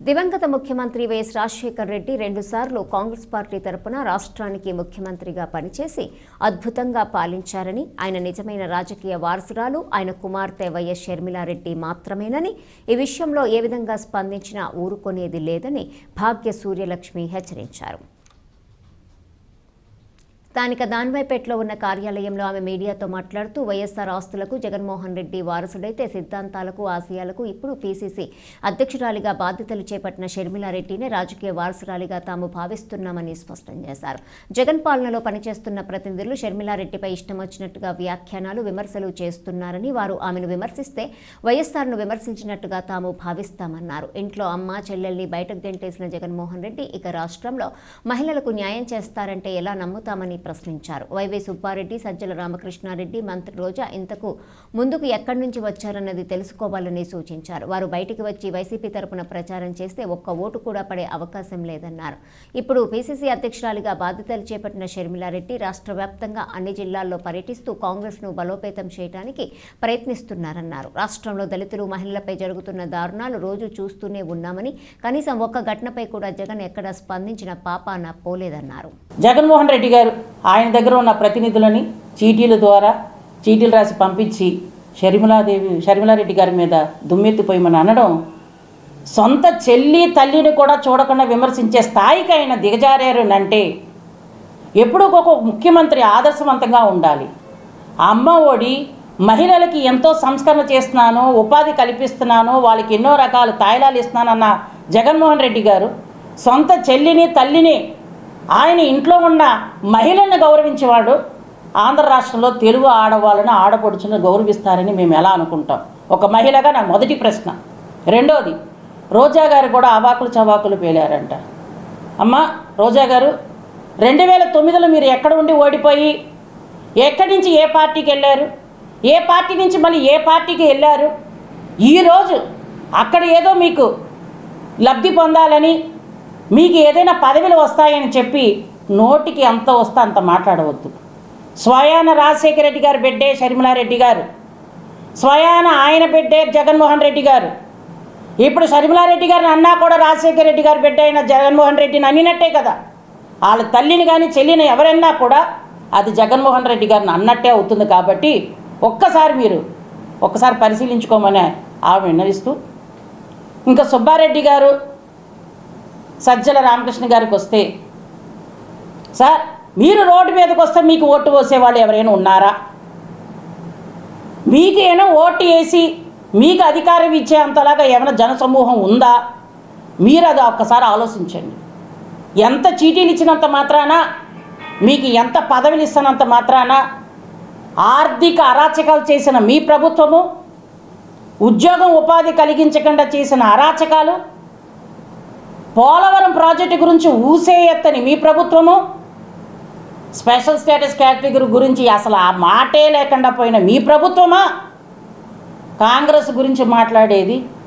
దివంగత ముఖ్యమంత్రి వైఎస్ రాజశేఖర్ రెడ్డి రెండుసార్లు కాంగ్రెస్ పార్టీ తరపున రాష్ట్రానికి ముఖ్యమంత్రిగా పనిచేసి అద్భుతంగా పాలించారని ఆయన నిజమైన రాజకీయ వారసురాలు ఆయన కుమార్తె వైఎస్ షర్మిలారెడ్డి మాత్రమేనని ఈ విషయంలో ఏ విధంగా స్పందించినా ఊరుకొనేది లేదని భాగ్య సూర్యలక్ష్మి హెచ్చరించారు. స్థానిక దాన్వైపేటలో ఉన్న కార్యాలయంలో ఆమె మీడియాతో మాట్లాడుతూ వైఎస్ఆర్ ఆస్తులకు జగన్మోహన్ రెడ్డి వారసుడైతే సిద్ధాంతాలకు ఆశయాలకు ఇప్పుడు పీసీసీ అధ్యక్షురాలిగా బాధ్యతలు చేపట్టిన షర్మిలారెడ్డినే రాజకీయ వారసురాలిగా తాము భావిస్తున్నామని స్పష్టం చేశారు. జగన్ పాలనలో పనిచేస్తున్న ప్రతినిధులు షర్మిలారెడ్డిపై ఇష్టం వచ్చినట్టుగా వ్యాఖ్యానాలు విమర్శలు చేస్తున్నారని వారు ఆమెను విమర్శిస్తే వైఎస్ఆర్ను విమర్శించినట్టుగా తాము భావిస్తామన్నారు. ఇంట్లో అమ్మ చెల్లెల్ని బయటకు గెంటేసిన జగన్మోహన్ రెడ్డి ఇక రాష్ట్రంలో మహిళలకు న్యాయం చేస్తారంటే ఎలా నమ్ముతామని ప్రశ్నించారు. వైవై సుబ్బారెడ్డి సజ్జల రామకృష్ణారెడ్డి మంత్రి రోజా ఇంతకు ముందుకు ఎక్కడి నుంచి వచ్చారన్నది తెలుసుకోవాలని సూచించారు. వారు బయటికి వచ్చి వైసీపీ తరపున ప్రచారం చేస్తే ఒక్క ఓటు కూడా పడే అవకాశం లేదన్నారు. ఇప్పుడు పీసీసీ అధ్యక్షురాలిగా బాధ్యతలు చేపట్టిన షర్మిలారెడ్డి రాష్ట్ర వ్యాప్తంగా అన్ని జిల్లాల్లో పర్యటిస్తూ కాంగ్రెస్ను బలోపేతం చేయడానికి ప్రయత్నిస్తున్నారన్నారు. రాష్ట్రంలో దళితులు మహిళలపై జరుగుతున్న దారుణాలు రోజు చూస్తూనే ఉన్నామని కనీసం ఒక్క ఘటనపై కూడా జగన్ ఎక్కడ స్పందించిన పాపాన పోలేదన్నారు. జగన్మోహన్ రెడ్డి గారు ఆయన దగ్గర ఉన్న ప్రతినిధులని చీటీల ద్వారా చీటీలు రాసి పంపించి షర్మిలాదేవి షర్మిలారెడ్డి గారి మీద దుమ్మెత్తిపోయమని అనడం సొంత చెల్లి తల్లిని కూడా చూడకుండా విమర్శించే స్థాయికి ఆయన దిగజారారు ఎప్పుడూ ఒక ముఖ్యమంత్రి ఆదర్శవంతంగా ఉండాలి. అమ్మ ఒడి మహిళలకి ఎంతో సంస్కరణ చేస్తున్నాను ఉపాధి కల్పిస్తున్నాను వాళ్ళకి ఎన్నో రకాల తాయిలాలు ఇస్తున్నానన్న జగన్మోహన్ రెడ్డి గారు సొంత చెల్లిని తల్లిని ఆయన ఇంట్లో ఉన్న మహిళలను గౌరవించేవాడు ఆంధ్ర రాష్ట్రంలో తెలుగు ఆడవాళ్ళను ఆడపడుచును గౌరవిస్తారని మేము ఎలా అనుకుంటాం? ఒక మహిళగా నా మొదటి ప్రశ్న. రెండోది రోజా గారు కూడా అవాకులు చవాకులు పేలారంట. అమ్మ రోజా గారు రెండు వేల తొమ్మిదిలో మీరు ఎక్కడ ఉండి ఓడిపోయి ఎక్కడి నుంచి ఏ పార్టీకి వెళ్ళారు? ఏ పార్టీ నుంచి మళ్ళీ ఏ పార్టీకి వెళ్ళారు? ఈరోజు అక్కడ ఏదో మీకు లబ్ధి పొందాలని మీకు ఏదైనా పదవులు వస్తాయని చెప్పి నోటికి ఎంత వస్తే అంత మాట్లాడవద్దు. స్వయాన రాజశేఖర రెడ్డి గారు బిడ్డే షర్మిలారెడ్డి గారు. స్వయాన ఆయన బిడ్డే జగన్మోహన్ రెడ్డి గారు. ఇప్పుడు షర్మిలారెడ్డి గారిని అన్నా కూడా రాజశేఖర రెడ్డి గారు బిడ్డ అయిన జగన్మోహన్ రెడ్డిని అన్నినట్టే కదా. వాళ్ళ తల్లిని కానీ చెల్లిని ఎవరైనా కూడా అది జగన్మోహన్ రెడ్డి గారిని అన్నట్టే అవుతుంది కాబట్టి ఒక్కసారి మీరు ఒక్కసారి పరిశీలించుకోమని ఆమె విన్నవిస్తూ ఇంకా సుబ్బారెడ్డి గారు సజ్జల రామకృష్ణ గారికి వస్తే సార్ మీరు రోడ్డు మీదకి వస్తే మీకు ఓటు పోసే వాళ్ళు ఎవరైనా ఉన్నారా? మీకు ఏమైనా ఓటు వేసి మీకు అధికారం ఇచ్చే అంతలాగా ఏమైనా జనసమూహం ఉందా? మీరు అది ఒక్కసారి ఆలోచించండి. ఎంత చీటీలు ఇచ్చినంత మాత్రాన మీకు ఎంత పదవులు ఇస్తున్నంత మాత్రాన ఆర్థిక అరాచకాలు చేసిన మీ ప్రభుత్వము ఉద్యోగం ఉపాధి కలిగించకుండా చేసిన అరాచకాలు పోలవరం ప్రాజెక్టు గురించి ఊసే ఎత్తని మీ ప్రభుత్వము? స్పెషల్ స్టేటస్ కేటగిరీ గురించి అసలు ఆ మాటే లేకుండా పోయిన మీ ప్రభుత్వమా? కాంగ్రెస్ గురించి మాట్లాడేది